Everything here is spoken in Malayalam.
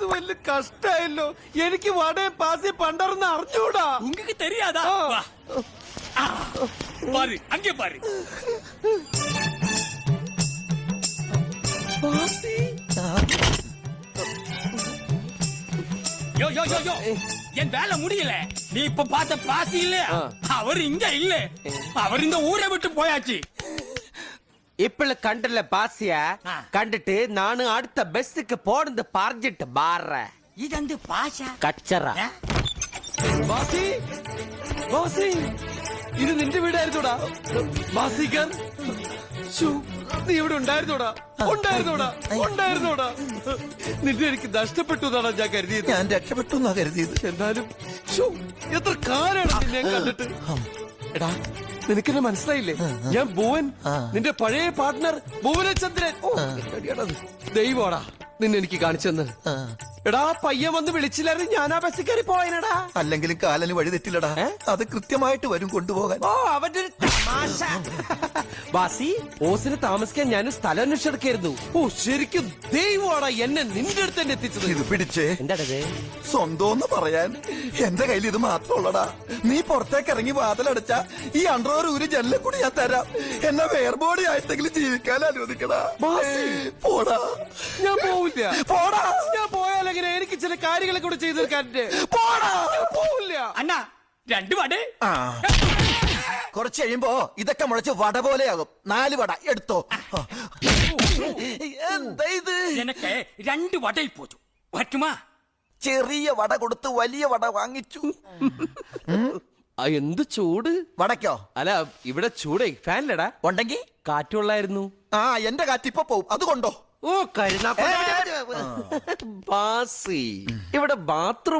ഇത് വലിയ കഷ്ടായല്ലോ എനിക്ക് വടയും പാസി പണ്ടറന്ന് അറിഞ്ഞൂടാ உங்களுக்கு தெரியாதா ஆ. வா. ஆ. பாரு அங்கே பாரு പാസി யோ யோ யோ யோ என் வேலை முடியல நீ இப்ப பார்த்த பாசி இல்ல ஆ. அவர் இங்க இல்ல அவர் இந்த ஊரை விட்டு போயாச்சு ഇപ്പോൾ കണ്ടില്ല പാസിയ കണ്ടിട്ട് നാണ് അടുത്ത ബസ്സിക്ക് പോണെന്ന് പറഞ്ഞിട്ട് മാറ. ഇതെന്ത് പാശ കച്ചറ. ബാസി? ബാസി? ഇത് നിന്റെ വീടായിരുന്നോടാ? ബാസിക്കർ നീ ഇവിടെ ഉണ്ടായിരുന്നോടാ? ഉണ്ടായിരുന്നോടാ? ഉണ്ടായിരുന്നോടാ? നിന്നെ എനിക്ക് നഷ്ടപ്പെട്ടു എന്നാണ് ഞാൻ കരുതിയത്. ഞാൻ രക്ഷപ്പെട്ടു എന്നാ കരുതിയത്. എന്നാലും എത്ര കാലാണ് ഞാൻ കണ്ടിട്ട്? എടാ നിനക്കെന്നെ മനസ്സിലായില്ലേ? ഞാൻ ഭുവൻ നിന്റെ പഴയ പാർട്ട്ണർ ഭുവനചന്ദ്രൻ. ദൈവോടാ നിന്നെ എനിക്ക് കാണിച്ചെന്ന് എടാ പയ്യൻ വന്ന് വിളിച്ചില്ലായിരുന്നു ഞാൻ ആ ബസ്സിൽ കയറി പോയനടാ. അല്ലെങ്കിലും കാലന് വഴി തെറ്റില്ലടാ. അത് കൃത്യമായിട്ട് വരും കൊണ്ടുപോകാൻ. ഓ അവന്റെ ഒരു ബാസി ഓസിന് താമസിക്കാൻ ഞാനും സ്ഥലം അന്വേഷിച്ചെടുക്കായിരുന്നു. ഓ ശരിക്കും ദൈവമാണ് എന്നെ നിന്റെ അടുത്ത് തന്നെ എത്തിച്ചത്. ഇത് പിടിച്ചേ. എന്താണത്? സ്വന്തം പറയാൻ. എന്റെ കയ്യിൽ ഇത് മാത്രമുള്ളടാ നീ പുറത്തേക്ക് ഇറങ്ങി വാതിലടച്ച ഈ അണ്ടർവർ ഒരു ജനലെ കൂടി ഞാൻ തരാം. എന്നെ വേർബോഡി ആയിട്ടെങ്കിലും ജീവിക്കാൻ അനുവദിക്കടാ. പോടാ. ഞാൻ പോവില്ല. പോടാ. ഞാൻ പോയാലെങ്ങനെ എനിക്ക് ചില കാര്യങ്ങളെ കൂടി ചെയ്തു തീർക്കാൻ പോടാ പോവില്ല. അണ്ണാ രണ്ടു വടേ കുറച്ച് കഴിയുമ്പോ ഇതൊക്കെ മുളച്ച് വട പോലെയാകും. നാല് വട എടുത്തോ. എന്താ ഇത്? എനിക്ക് രണ്ട് വടയിൽ പോച്ചു പറ്റുമാ? ചെറിയ വട കൊടുത്ത് വലിയ വട വാങ്ങിച്ചു. എന്ത് ചൂട്? വടക്കോ അല്ല ഇവിടെ ചൂടേ. ഫാനിലടാ. ഉണ്ടെങ്കി? കാറ്റുള്ളായിരുന്നു ആ എന്റെ കാറ്റ് ഇപ്പൊ പോവും. അതുകൊണ്ടോ ഓ കരുണാ ബാസി. ഇവിടെ ബാത്റൂം